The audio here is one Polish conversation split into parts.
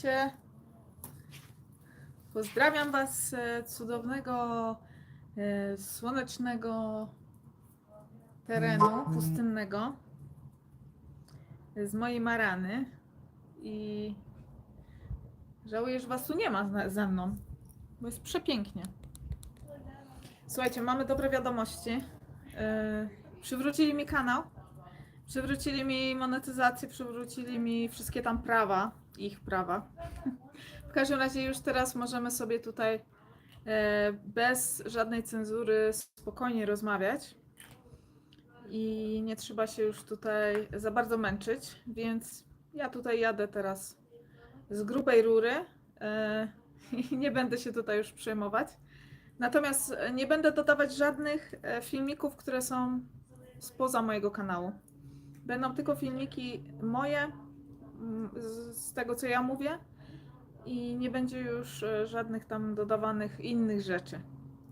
Witajcie. Pozdrawiam Was z e, cudownego, e, słonecznego terenu pustynnego e, z mojej Marany i żałuję, że Was tu nie ma ze mną, bo jest przepięknie. Słuchajcie, mamy dobre wiadomości. E, Przywrócili mi kanał. Przywrócili mi monetyzację, przywrócili mi wszystkie tam prawa, ich prawa. W każdym razie już teraz możemy sobie tutaj e, bez żadnej cenzury spokojnie rozmawiać i nie trzeba się już tutaj za bardzo męczyć, więc ja tutaj jadę teraz z grubej rury e, i nie będę się tutaj już przejmować. Natomiast nie będę dodawać żadnych e, filmików, które są spoza mojego kanału. Będą tylko filmiki moje, z, tego co ja mówię, i nie będzie już e, żadnych tam dodawanych innych rzeczy.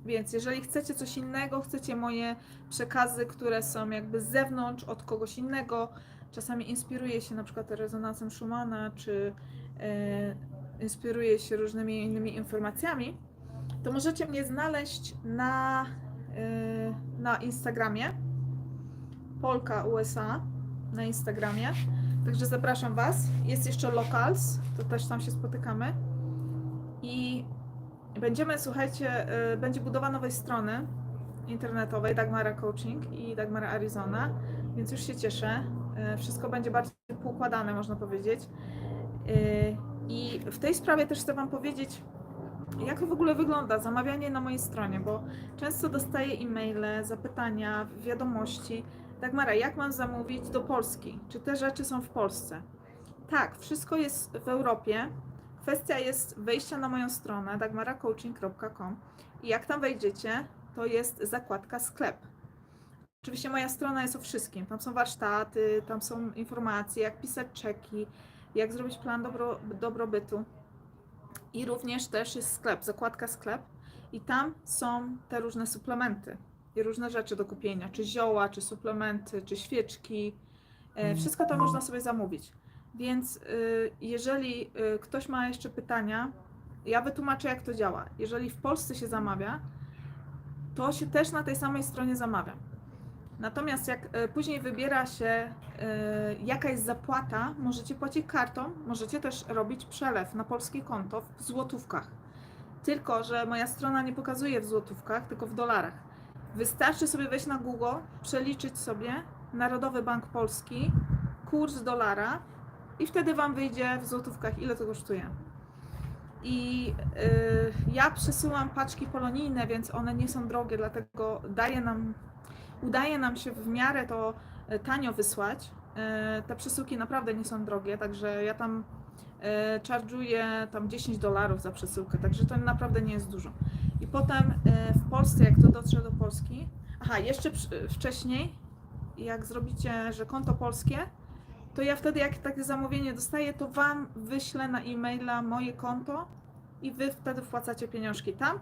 Więc jeżeli chcecie coś innego, chcecie moje przekazy, które są jakby z zewnątrz, od kogoś innego, czasami inspiruję się na przykład rezonansem Schumana, czy e, inspiruję się różnymi innymi informacjami, to możecie mnie znaleźć na, e, na Instagramie. Polka USA na Instagramie. Także zapraszam Was. Jest jeszcze Locals, to też tam się spotykamy. I będziemy, słuchajcie, y, będzie budowa nowej strony internetowej Dagmara Coaching i Dagmara Arizona, więc już się cieszę. Y, Wszystko będzie bardziej poukładane, można powiedzieć. Y, I w tej sprawie też chcę Wam powiedzieć, jak to w ogóle wygląda, zamawianie na mojej stronie, bo często dostaję e-maile, zapytania, wiadomości, Dagmara, jak mam zamówić do Polski? Czy te rzeczy są w Polsce? Tak, wszystko jest w Europie. Kwestia jest wejścia na moją stronę dagmaracoaching.com i jak tam wejdziecie, to jest zakładka sklep. Oczywiście moja strona jest o wszystkim. Tam są warsztaty, tam są informacje, jak pisać czeki, jak zrobić plan dobro, dobrobytu. I również też jest sklep, zakładka sklep i tam są te różne suplementy i różne rzeczy do kupienia, czy zioła, czy suplementy, czy świeczki. E, Wszystko to można sobie zamówić. Więc y, jeżeli y, ktoś ma jeszcze pytania, ja wytłumaczę, jak to działa. Jeżeli w Polsce się zamawia, to się też na tej samej stronie zamawia. Natomiast jak y, później wybiera się, jaka jest zapłata, możecie płacić kartą, możecie też robić przelew na polskie konto w złotówkach. Tylko, że moja strona nie pokazuje w złotówkach, tylko w dolarach. Wystarczy sobie wejść na Google, przeliczyć sobie Narodowy Bank Polski, kurs dolara i wtedy Wam wyjdzie w złotówkach, ile to kosztuje. I y, ja przesyłam paczki polonijne, więc one nie są drogie, dlatego daje nam, udaje nam się w miarę to y, tanio wysłać. Y, te przesyłki naprawdę nie są drogie, także ja tam y, charge'uję tam 10 dolarów za przesyłkę, także to naprawdę nie jest dużo. I potem y, w Polsce, jak to dotrze do Polski, aha, jeszcze wcześniej, jak zrobicie, że konto polskie, to ja wtedy, jak takie zamówienie dostaję, to Wam wyślę na e-maila moje konto i Wy wtedy wpłacacie pieniążki tam.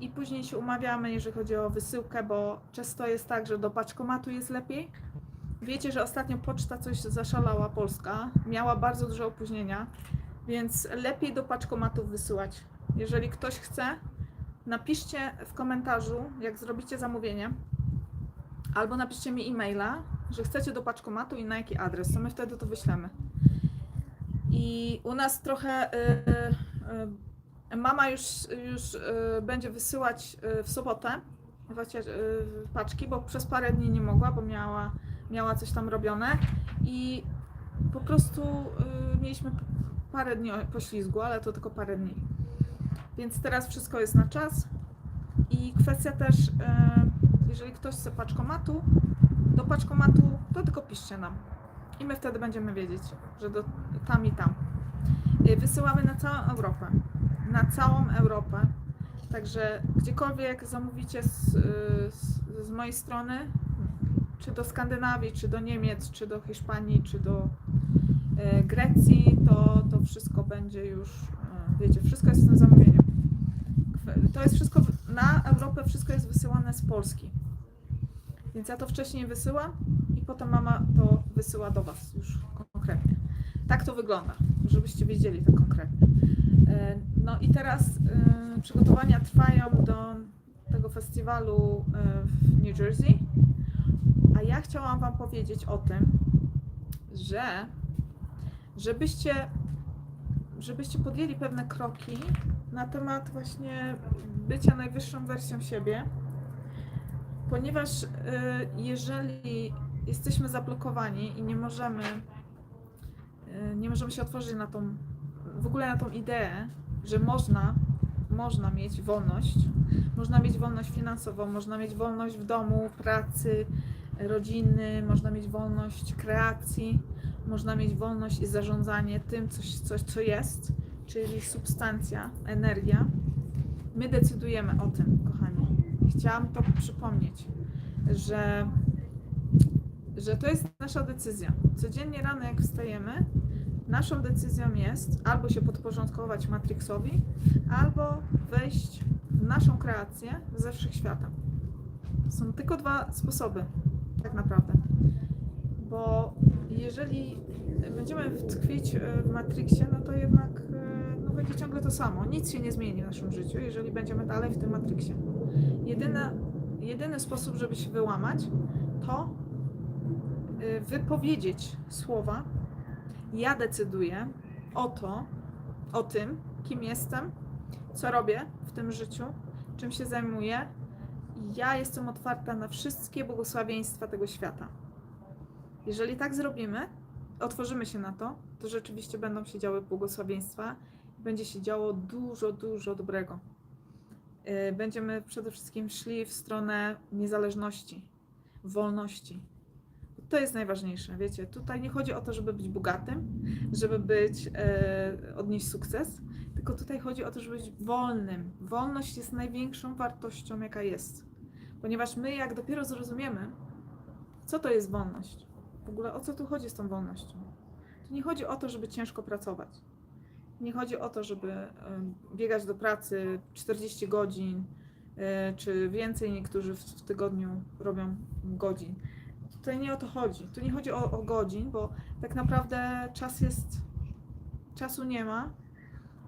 I później się umawiamy, jeżeli chodzi o wysyłkę, bo często jest tak, że do paczkomatu jest lepiej. Wiecie, że ostatnio poczta coś zaszalała Polska, miała bardzo duże opóźnienia, więc lepiej do paczkomatów wysyłać. Jeżeli ktoś chce, napiszcie w komentarzu, jak zrobicie zamówienie, albo napiszcie mi e-maila, że chcecie do paczkomatu i na jaki adres, to my wtedy to wyślemy. I u nas trochę y, y, mama już, już y, będzie wysyłać y, w sobotę właśnie, y, paczki, bo przez parę dni nie mogła, bo miała, miała coś tam robione i po prostu y, mieliśmy parę dni poślizgu, ale to tylko parę dni. Więc teraz wszystko jest na czas i kwestia też, y, jeżeli ktoś chce paczkomatu, do paczkomatu, to tylko piszcie nam. I my wtedy będziemy wiedzieć, że do, tam i tam. Y, Wysyłamy na całą Europę. Na całą Europę. Także gdziekolwiek zamówicie z, y, z, z mojej strony, czy do Skandynawii, czy do Niemiec, czy do Hiszpanii, czy do Grecji, to, to wszystko będzie już, wiecie, wszystko jest w tym zamówieniu. To jest wszystko, na Europę wszystko jest wysyłane z Polski. Więc ja to wcześniej wysyłam i potem mama to wysyła do Was już konkretnie. Tak to wygląda. żebyście wiedzieli to konkretnie. E, No i teraz e, przygotowania trwają do tego festiwalu e, w New Jersey, a ja chciałam Wam powiedzieć o tym, że żebyście, żebyście podjęli pewne kroki na temat właśnie bycia najwyższą wersją siebie, ponieważ y, jeżeli jesteśmy zablokowani i nie możemy, y, nie możemy się otworzyć na tą, w ogóle na tą ideę, że można, można mieć wolność, można mieć wolność finansową, można mieć wolność w domu, pracy, rodziny, można mieć wolność kreacji, można mieć wolność i zarządzanie tym, coś, coś co jest, czyli substancja, energia. My decydujemy o tym, kochani. Chciałam to przypomnieć, że, że to jest nasza decyzja. Codziennie rano, jak wstajemy, naszą decyzją jest albo się podporządkować Matrixowi, albo wejść w naszą kreację ze wszechświata. Są tylko dwa sposoby, tak naprawdę. Bo jeżeli będziemy tkwić e, w Matrixie, no to jednak będzie ciągle to samo. Nic się nie zmieni w naszym życiu, jeżeli będziemy dalej w tym Matrixie. Jedyna, jedyny sposób, żeby się wyłamać, to e, wypowiedzieć słowa ja decyduję o to, o tym, kim jestem, co robię w tym życiu, czym się zajmuję. Ja jestem otwarta na wszystkie błogosławieństwa tego świata. Jeżeli tak zrobimy, otworzymy się na to, to rzeczywiście będą się działy błogosławieństwa, będzie się działo dużo, dużo dobrego. Yy, Będziemy przede wszystkim szli w stronę niezależności, wolności. To jest najważniejsze, wiecie. Tutaj nie chodzi o to, żeby być bogatym, żeby być, e, odnieść sukces, tylko tutaj chodzi o to, żeby być wolnym. Wolność jest największą wartością, jaka jest. Ponieważ my, jak dopiero zrozumiemy, co to jest wolność, w ogóle o co tu chodzi z tą wolnością. Tu nie chodzi o to, żeby ciężko pracować. Nie chodzi o to, żeby biegać do pracy 40 godzin, e, czy więcej niektórzy w, tygodniu robią godzin. Tutaj nie o to chodzi. Tu nie chodzi o, o godzin, bo tak naprawdę czas jest. Czasu nie ma.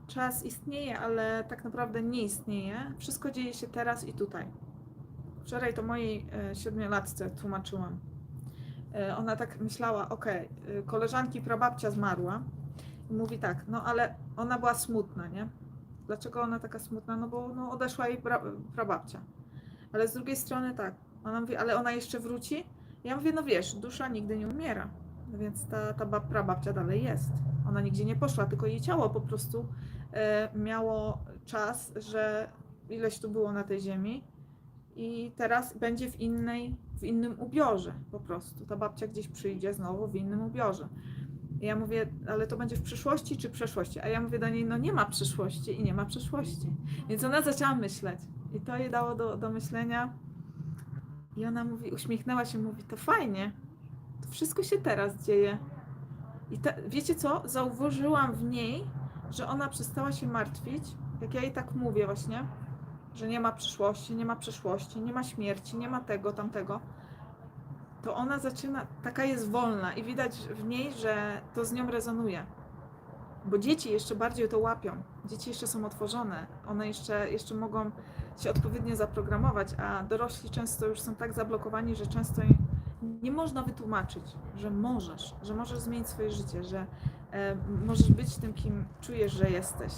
Czas istnieje, ale tak naprawdę nie istnieje. Wszystko dzieje się teraz i tutaj. Wczoraj to mojej e, siedmiolatce tłumaczyłam. E, ona tak myślała, e, koleżanki prababcia zmarła. Mówi tak, no ale ona była smutna, nie? Dlaczego ona taka smutna? No bo no, odeszła jej pra, prababcia. Ale z drugiej strony tak, ona mówi, ale ona jeszcze wróci? Ja mówię, no wiesz, dusza nigdy nie umiera, więc ta, ta bab, prababcia dalej jest. Ona nigdzie nie poszła, tylko jej ciało po prostu e, miało czas, że ileś tu było na tej ziemi i teraz będzie w innej, w innym ubiorze po prostu. Ta babcia gdzieś przyjdzie znowu w innym ubiorze. Ja mówię, ale to będzie w przyszłości czy przeszłości? A ja mówię do niej, no nie ma przyszłości i nie ma przeszłości. Więc ona zaczęła myśleć i to jej dało do, do myślenia. I ona mówi, uśmiechnęła się, mówi, to fajnie, to wszystko się teraz dzieje. I ta, wiecie co? Zauważyłam w niej, że ona przestała się martwić, jak ja jej tak mówię właśnie, że nie ma przyszłości, nie ma przeszłości, nie ma śmierci, nie ma tego, tamtego. To ona zaczyna, taka jest wolna i widać w niej, że to z nią rezonuje. Bo dzieci jeszcze bardziej to łapią. Dzieci jeszcze są otworzone. One jeszcze, jeszcze mogą się odpowiednio zaprogramować, a dorośli często już są tak zablokowani, że często nie można wytłumaczyć, że możesz, że możesz zmienić swoje życie, że e, możesz być tym, kim czujesz, że jesteś.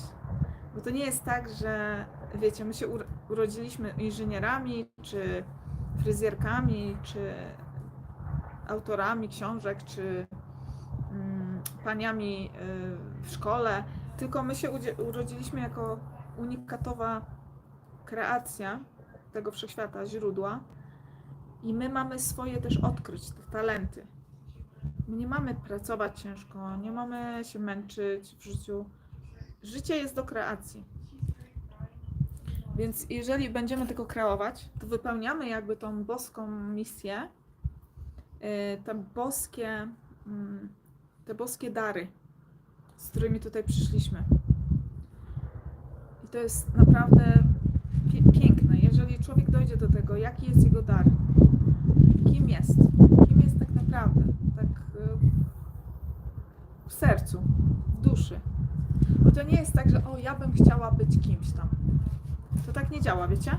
Bo to nie jest tak, że wiecie, my się uro- urodziliśmy inżynierami, czy fryzjerkami, czy autorami książek, czy mm, paniami y, w szkole, tylko my się urodziliśmy jako unikatowa kreacja tego wszechświata, źródła i my mamy swoje też odkryć, te talenty. My nie mamy pracować ciężko, nie mamy się męczyć w życiu. Życie jest do kreacji. Więc jeżeli będziemy tylko kreować, to wypełniamy jakby tą boską misję, te boskie, mm, te boskie dary, z którymi tutaj przyszliśmy. I to jest naprawdę piękne. Jeżeli człowiek dojdzie do tego, jaki jest jego dar, kim jest, kim jest tak naprawdę, tak y, sercu, w duszy. Bo to nie jest tak, że o, ja bym chciała być kimś tam. To tak nie działa, wiecie?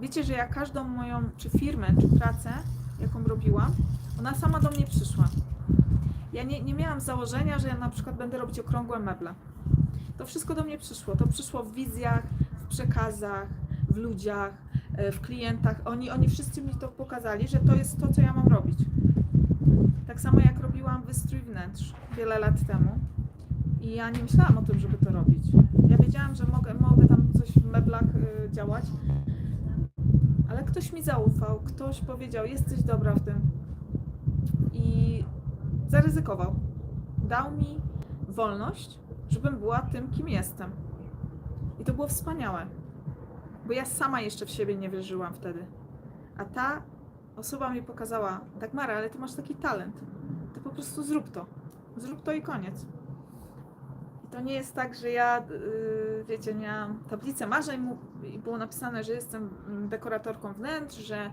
Wiecie, że ja każdą moją, czy firmę, czy pracę, jaką robiłam, ona sama do mnie przyszła. Ja nie, nie miałam założenia, że ja na przykład będę robić okrągłe meble. To wszystko do mnie przyszło. To przyszło w wizjach, w przekazach, w ludziach, e, w klientach. Oni, oni wszyscy mi to pokazali, że to jest to, co ja mam robić. Tak samo jak robiłam wystrój wnętrz wiele lat temu. I ja nie myślałam o tym, żeby to robić. Ja wiedziałam, że mogę, mogę tam coś w meblach y, działać, ale ktoś mi zaufał, ktoś powiedział, jesteś dobra w tym. I zaryzykował. Dał mi wolność, żebym była tym, kim jestem. I to było wspaniałe, bo ja sama jeszcze w siebie nie wierzyłam wtedy. A ta osoba mi pokazała, tak Mara, ale ty masz taki talent. Ty po prostu zrób to. Zrób to i koniec. To nie jest tak, że ja, yy, wiecie, miałam tablicę marzeń i było napisane, że jestem mm, dekoratorką wnętrz, że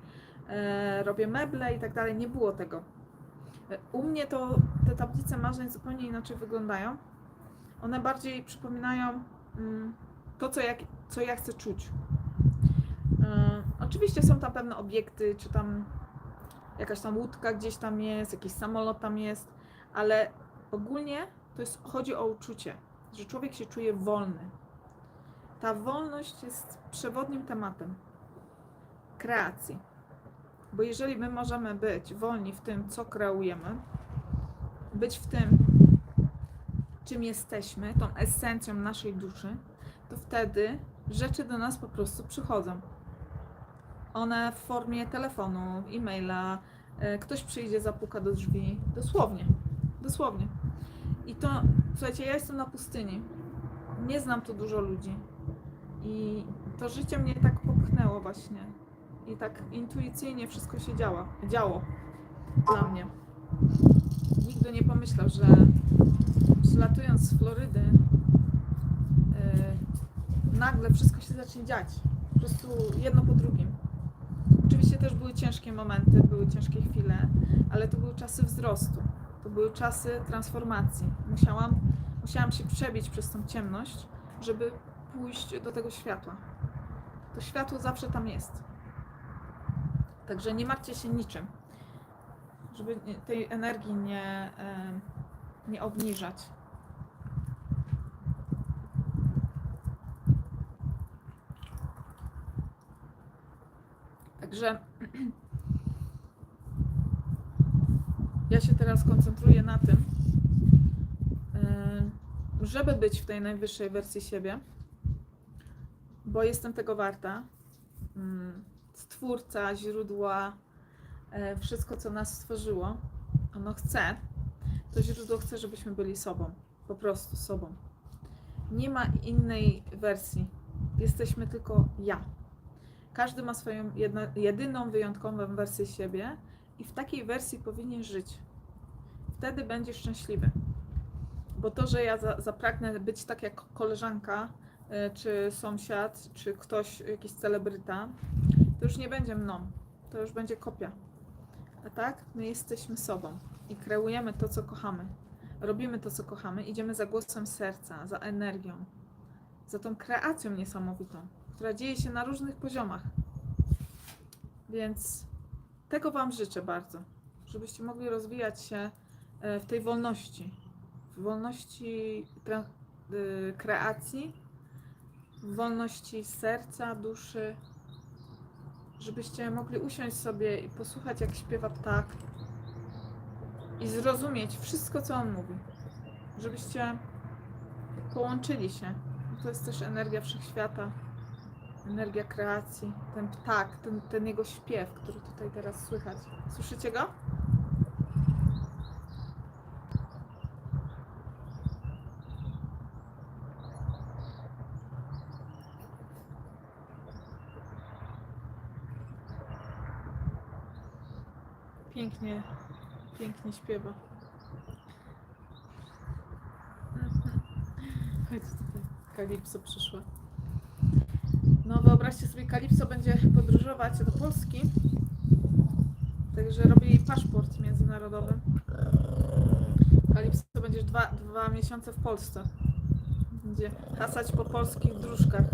e, robię meble i tak dalej. Nie było tego. U mnie to te tablice marzeń zupełnie inaczej wyglądają. One bardziej przypominają mm, to, co, jak, co ja chcę czuć. E, oczywiście są tam pewne obiekty, czy tam jakaś tam łódka gdzieś tam jest, jakiś samolot tam jest, ale ogólnie to jest, chodzi o uczucie, że człowiek się czuje wolny. Ta wolność jest przewodnim tematem kreacji. Bo jeżeli my możemy być wolni w tym, co kreujemy, być w tym, czym jesteśmy, tą esencją naszej duszy, to wtedy rzeczy do nas po prostu przychodzą. One w formie telefonu, e-maila, e, ktoś przyjdzie, zapuka do drzwi. Dosłownie. Dosłownie. I to, słuchajcie, ja jestem na pustyni. Nie znam tu dużo ludzi. I to życie mnie tak popchnęło właśnie. I tak intuicyjnie wszystko się działa, działo dla mnie. Nikt by nie pomyślał, że przylatując z Florydy, yy, nagle wszystko się zacznie dziać. Po prostu jedno po drugim. Oczywiście też były ciężkie momenty, były ciężkie chwile, ale to były czasy wzrostu. Były czasy transformacji. Musiałam, musiałam się przebić przez tą ciemność, żeby pójść do tego światła. To światło zawsze tam jest. Także nie martwcie się niczym, żeby tej energii nie, nie obniżać. Także ja się teraz koncentruję na tym, em, żeby być w tej najwyższej wersji siebie, bo jestem tego warta. Mm, Stwórca, źródła, e, wszystko, co nas stworzyło, ono chce, to źródło chce, żebyśmy byli sobą, po prostu sobą. Nie ma innej wersji. Jesteśmy tylko ja. Każdy ma swoją jedyną, wyjątkową wersję siebie i w takiej wersji powinien żyć. Wtedy będziesz szczęśliwy. Bo to, że ja za, zapragnę być tak jak koleżanka, y, czy sąsiad, czy ktoś, jakiś celebryta, to już nie będzie mną. To już będzie kopia. A tak, my jesteśmy sobą i kreujemy to, co kochamy. Robimy to, co kochamy, idziemy za głosem serca, za energią, za tą kreacją niesamowitą, która dzieje się na różnych poziomach. Więc tego Wam życzę bardzo, żebyście mogli rozwijać się e, w tej wolności, w wolności y, kreacji, w wolności serca, duszy, żebyście mogli usiąść sobie i posłuchać, jak śpiewa ptak i zrozumieć wszystko, co on mówi. Żebyście połączyli się. To jest też energia wszechświata, energia kreacji. Ten ptak, ten, ten jego śpiew, który tutaj teraz słychać. Słyszycie go? Pięknie, pięknie śpiewa. Chodź tutaj, Kalipso przyszła. No wyobraźcie sobie, Kalipso będzie podróżować do Polski. Także robię jej paszport międzynarodowy. Kalipso będziesz dwa, dwa miesiące w Polsce. Będzie hasać po polskich dróżkach.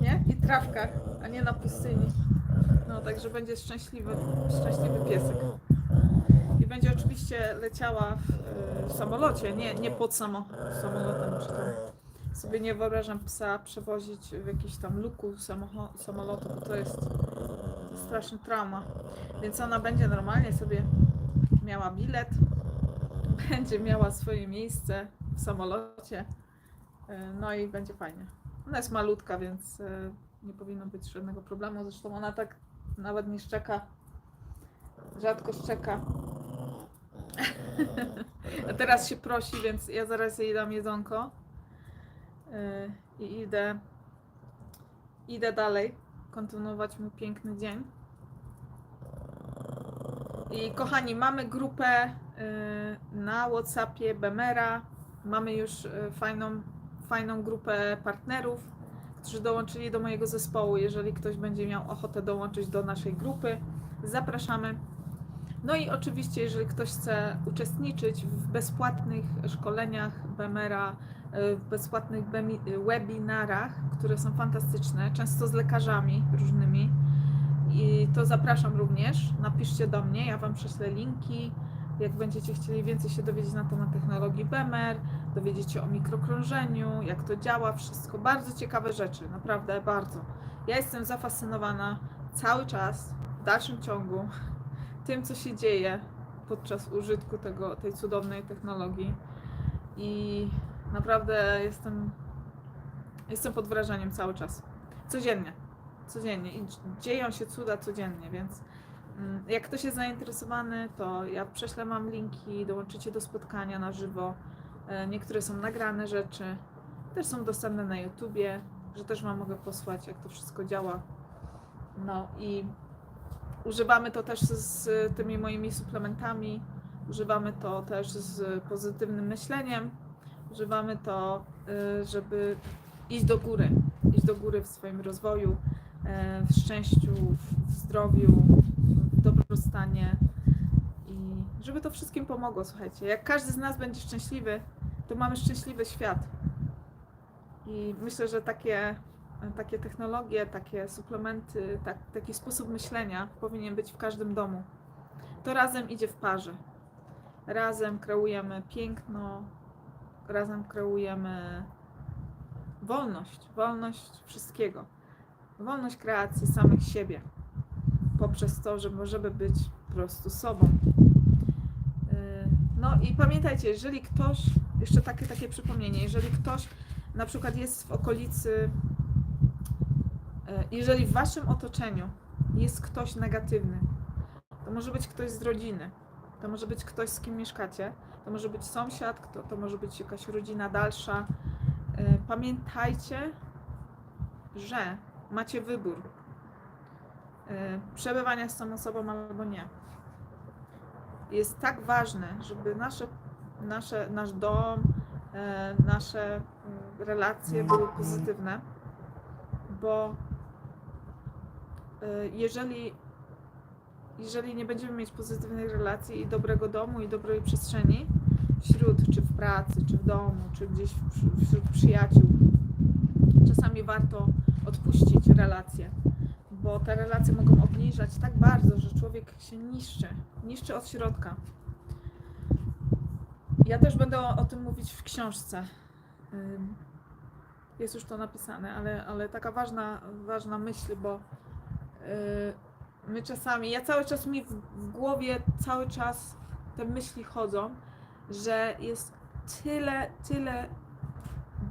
Nie? I trawkach, a nie na pustyni. No, także będzie szczęśliwy, szczęśliwy piesek. I będzie oczywiście leciała w, w samolocie, nie, nie pod samo, samolotem, czy tam. Sobie nie wyobrażam psa przewozić w jakiś tam luku samolotu, bo to jest straszny trauma. Więc ona będzie normalnie sobie miała bilet, będzie miała swoje miejsce w samolocie, e, no i będzie fajnie. Ona jest malutka, więc e, nie powinno być żadnego problemu. Zresztą ona tak nawet nie szczeka, rzadko szczeka. A teraz się prosi, więc ja zaraz jej dam jedzonko i idę, idę dalej, kontynuować mój piękny dzień. I kochani, mamy grupę y, na WhatsAppie Bemera. Mamy już y, fajną, fajną grupę partnerów, którzy dołączyli do mojego zespołu. Jeżeli ktoś będzie miał ochotę dołączyć do naszej grupy, zapraszamy. No i oczywiście, jeżeli ktoś chce uczestniczyć w bezpłatnych szkoleniach Bemera, y, w bezpłatnych y, webinarach, które są fantastyczne, często z lekarzami różnymi, i to zapraszam również. Napiszcie do mnie, ja Wam prześlę linki. Jak będziecie chcieli więcej się dowiedzieć na temat technologii BEMER, dowiedzieć się o mikrokrążeniu, jak to działa, wszystko. Bardzo ciekawe rzeczy, naprawdę bardzo. Ja jestem zafascynowana cały czas, w dalszym ciągu, tym, co się dzieje podczas użytku tego, tej cudownej technologii. I naprawdę jestem, jestem pod wrażeniem cały czas. Codziennie codziennie i dzieją się cuda codziennie, więc mm, jak ktoś jest zainteresowany, to ja prześlę Wam linki, dołączycie do spotkania na żywo. E, Niektóre są nagrane rzeczy, też są dostępne na YouTubie, że też Wam mogę posłać, jak to wszystko działa. No i używamy to też z tymi moimi suplementami, używamy to też z pozytywnym myśleniem, używamy to, y, żeby iść do góry, iść do góry w swoim rozwoju, e, w szczęściu, w zdrowiu, w dobrostanie i żeby to wszystkim pomogło, słuchajcie. Jak każdy z nas będzie szczęśliwy, to mamy szczęśliwy świat. I myślę, że takie, takie technologie, takie suplementy, tak, taki sposób myślenia powinien być w każdym domu. To razem idzie w parze. Razem kreujemy piękno, razem kreujemy wolność, wolność wszystkiego wolność kreacji samych siebie poprzez to, że możemy być po prostu sobą. Yy, No i pamiętajcie, jeżeli ktoś, jeszcze takie, takie przypomnienie, jeżeli ktoś na przykład jest w okolicy, yy, jeżeli w waszym otoczeniu jest ktoś negatywny, to może być ktoś z rodziny, to może być ktoś, z kim mieszkacie, to może być sąsiad, kto- to może być jakaś rodzina dalsza. Yy, Pamiętajcie, że macie wybór y, przebywania z tą osobą albo nie. Jest tak ważne, żeby nasze, nasze, nasz dom, y, nasze y, relacje były pozytywne, bo jeżeli, jeżeli nie będziemy mieć pozytywnych relacji i dobrego domu i dobrej przestrzeni wśród, czy w pracy, czy w domu, czy gdzieś wśród, przyjaciół, czasami warto odpuścić relacje, bo te relacje mogą obniżać tak bardzo, że człowiek się niszczy, niszczy od środka. Ja też będę o, o tym mówić w książce. Jest już to napisane, ale, ale taka ważna, ważna myśl, bo yy, my czasami, ja cały czas mi w, w głowie cały czas te myśli chodzą, że jest tyle, tyle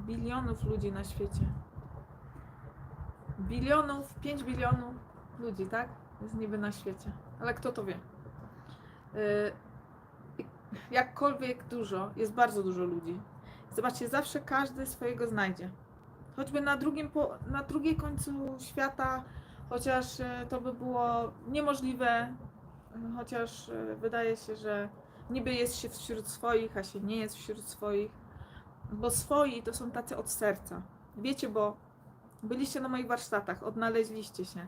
bilionów ludzi na świecie bilionów, 5 bilionów ludzi, tak? Jest niby na świecie. Ale kto to wie? Yy, jakkolwiek dużo, jest bardzo dużo ludzi. Zobaczcie, zawsze każdy swojego znajdzie. Choćby na drugim, po, na drugiej końcu świata, chociaż e, to by było niemożliwe, chociaż e, wydaje się, że niby jest się wśród swoich, a się nie jest wśród swoich, bo swoi to są tacy od serca. Wiecie, bo Byliście na moich warsztatach, odnaleźliście się,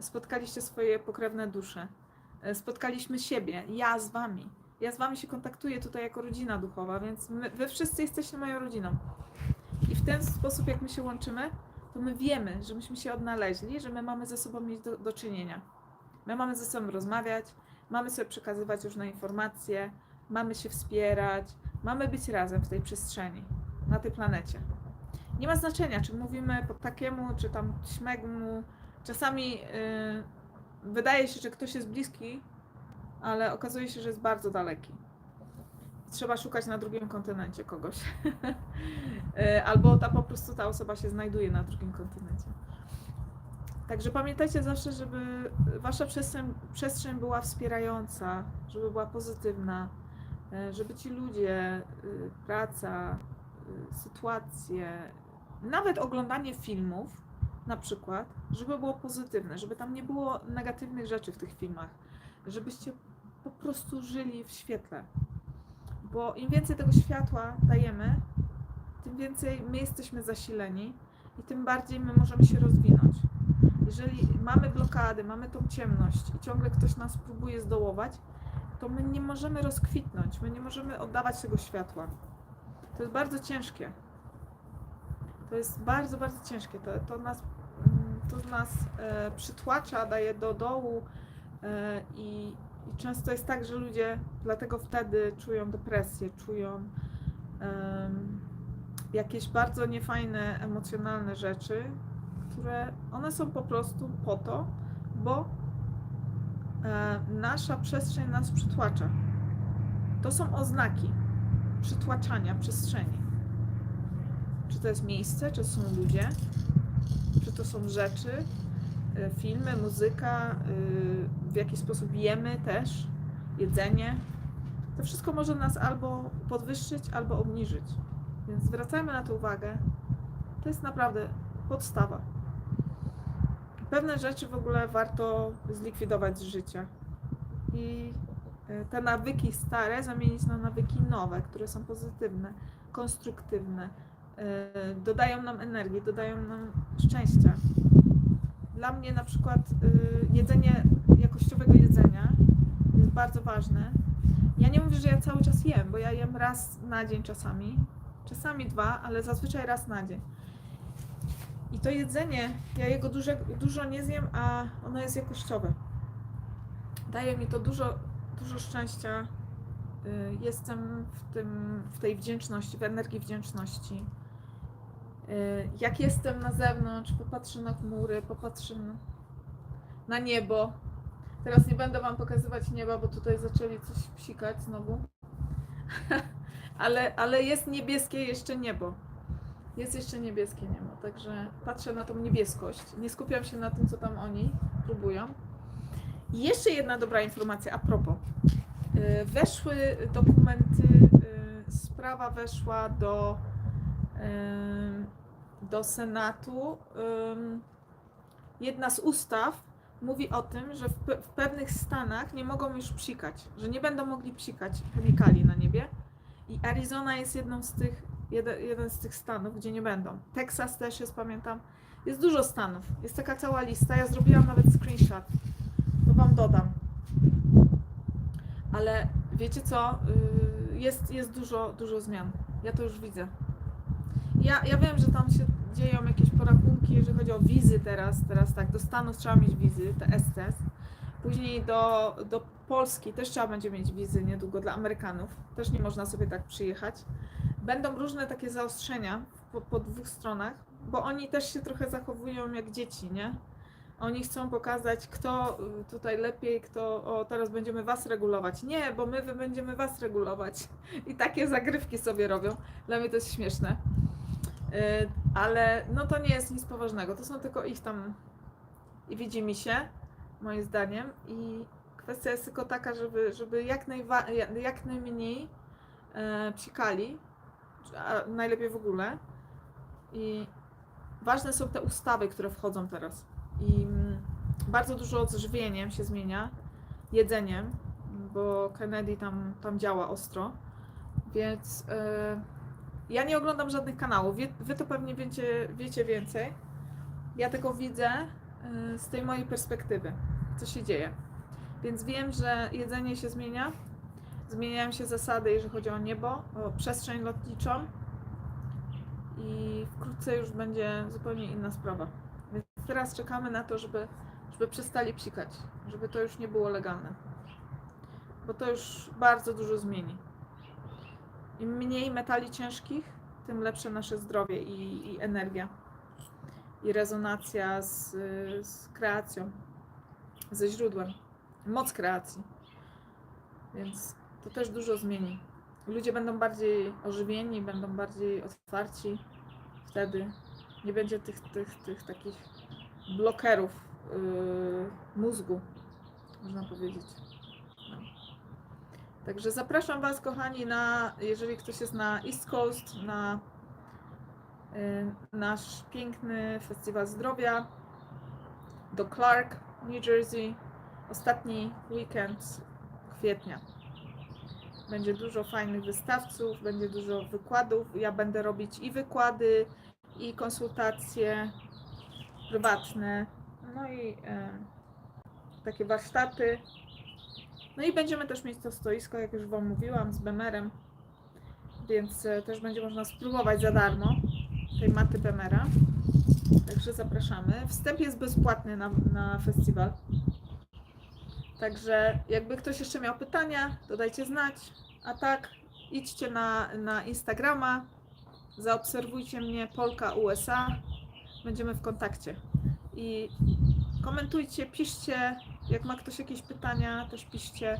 spotkaliście swoje pokrewne dusze, e, spotkaliśmy siebie, ja z wami. Ja z wami się kontaktuję tutaj jako rodzina duchowa, więc my, wy wszyscy jesteście moją rodziną. I w ten sposób, jak my się łączymy, to my wiemy, że myśmy się odnaleźli, że my mamy ze sobą mieć do, do czynienia. My mamy ze sobą rozmawiać, mamy sobie przekazywać różne informacje, mamy się wspierać, mamy być razem w tej przestrzeni, na tej planecie. Nie ma znaczenia, czy mówimy po takiemu, czy tam śmegmu. Czasami yy, wydaje się, że ktoś jest bliski, ale okazuje się, że jest bardzo daleki. Trzeba szukać na drugim kontynencie kogoś. Yy, Albo ta po prostu ta osoba się znajduje na drugim kontynencie. Także pamiętajcie zawsze, żeby wasza przestrzeń, przestrzeń była wspierająca, żeby była pozytywna, e, żeby ci ludzie, y, praca, y, sytuacje, nawet oglądanie filmów na przykład, żeby było pozytywne, żeby tam nie było negatywnych rzeczy w tych filmach, żebyście po prostu żyli w świetle. Bo im więcej tego światła dajemy, tym więcej my jesteśmy zasileni i tym bardziej my możemy się rozwinąć. Jeżeli mamy blokady, mamy tą ciemność i ciągle ktoś nas próbuje zdołować, to my nie możemy rozkwitnąć, my nie możemy oddawać tego światła. To jest bardzo ciężkie. To jest bardzo, bardzo ciężkie. To, to nas, to nas e, przytłacza, daje do dołu e, i, i często jest tak, że ludzie dlatego wtedy czują depresję, czują em, jakieś bardzo niefajne, emocjonalne rzeczy, które one są po prostu po to, bo e, nasza przestrzeń nas przytłacza. To są oznaki przytłaczania przestrzeni. Czy to jest miejsce, czy to są ludzie, czy to są rzeczy, filmy, muzyka, y, w jaki sposób jemy też, jedzenie. To wszystko może nas albo podwyższyć, albo obniżyć. Więc zwracajmy na to uwagę. To jest naprawdę podstawa. Pewne rzeczy w ogóle warto zlikwidować z życia. I e, te nawyki stare zamienić na nawyki nowe, które są pozytywne, konstruktywne, dodają nam energii, dodają nam szczęścia. Dla mnie na przykład y, jedzenie jakościowego jedzenia jest bardzo ważne. Ja nie mówię, że ja cały czas jem, bo ja jem raz na dzień czasami, czasami dwa, ale zazwyczaj raz na dzień. I to jedzenie, ja jego dużo, dużo nie zjem, a ono jest jakościowe. Daje mi to dużo, dużo szczęścia. Y, Jestem w, tym, w tej wdzięczności, w energii wdzięczności. Y, Jak jestem na zewnątrz, popatrzę na chmury, popatrzę na- niebo. Teraz nie będę Wam pokazywać nieba, bo tutaj zaczęli coś psikać znowu. ale, ale jest niebieskie jeszcze niebo. Jest jeszcze niebieskie niebo, także patrzę na tą niebieskość. Nie skupiam się na tym, co tam oni próbują. I jeszcze jedna dobra informacja a propos. Y, Weszły dokumenty, y, sprawa weszła do, do Senatu. Jedna z ustaw mówi o tym, że w, pe- w pewnych stanach nie mogą już psikać, że nie będą mogli psikać chemikali na niebie. I Arizona jest jedną z tych, jeden, jeden z tych stanów, gdzie nie będą. Teksas też jest, pamiętam. Jest dużo stanów. Jest taka cała lista. Ja zrobiłam nawet screenshot. To wam dodam. Ale wiecie co? Yy, Jest, jest dużo, dużo zmian. Ja to już widzę. Ja, ja wiem, że tam się dzieją jakieś porachunki, jeżeli chodzi o wizy teraz. Teraz tak, do Stanów trzeba mieć wizy, te STS. Później do, do Polski też trzeba będzie mieć wizy niedługo dla Amerykanów. Też nie można sobie tak przyjechać. Będą różne takie zaostrzenia po, po dwóch stronach, bo oni też się trochę zachowują jak dzieci, nie? Oni chcą pokazać, kto y, tutaj lepiej, kto, o teraz będziemy was regulować. Nie, bo my będziemy was regulować. I takie zagrywki sobie robią. Dla mnie to jest śmieszne. Y, Ale no to nie jest nic poważnego. To są tylko ich tam i widzi mi się, moim zdaniem. I kwestia jest tylko taka, żeby, żeby jak, najwa- jak- najmniej e, psikali, a najlepiej w ogóle. I ważne są te ustawy, które wchodzą teraz. I mm, bardzo dużo z żywieniem się zmienia, jedzeniem, bo Kennedy tam, tam działa ostro. Więc e, ja nie oglądam żadnych kanałów. Wie, wy to pewnie wiecie, wiecie więcej. Ja tylko widzę e, z tej mojej perspektywy, co się dzieje. Więc wiem, że jedzenie się zmienia. Zmieniają się zasady, jeżeli chodzi o niebo, o przestrzeń lotniczą i wkrótce już będzie zupełnie inna sprawa. Więc teraz czekamy na to, żeby, żeby przestali psikać, żeby to już nie było legalne. Bo to już bardzo dużo zmieni. Im mniej metali ciężkich, tym lepsze nasze zdrowie i, i energia. I rezonacja z, z kreacją, ze źródłem. Moc kreacji. Więc to też dużo zmieni. Ludzie będą bardziej ożywieni, będą bardziej otwarci. Wtedy nie będzie tych, tych, tych takich blokerów yy, mózgu, można powiedzieć. Także zapraszam Was, kochani, na, jeżeli ktoś jest na East Coast, na y, nasz piękny Festiwal Zdrowia do Clark, New Jersey, ostatni weekend kwietnia. Będzie dużo fajnych wystawców, będzie dużo wykładów. Ja będę robić i wykłady, i konsultacje prywatne, no i e, takie warsztaty. No i będziemy też mieć to stoisko, jak już Wam mówiłam, z Bemerem, więc e, też będzie można spróbować za darmo tej maty Bemera. Także zapraszamy. Wstęp jest bezpłatny na, na festiwal. Także jakby ktoś jeszcze miał pytania, to dajcie znać. A tak, idźcie na, na Instagrama, zaobserwujcie mnie Polka USA. Będziemy w kontakcie. I komentujcie, piszcie, jak ma ktoś jakieś pytania, też piszcie.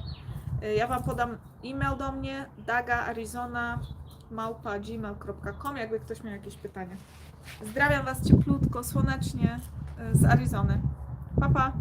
Y, Ja Wam podam e-mail do mnie, dagaarizona małpa gmail.com, jakby ktoś miał jakieś pytania. Zdrawiam Was cieplutko, słonecznie y, z Arizony. Pa, pa!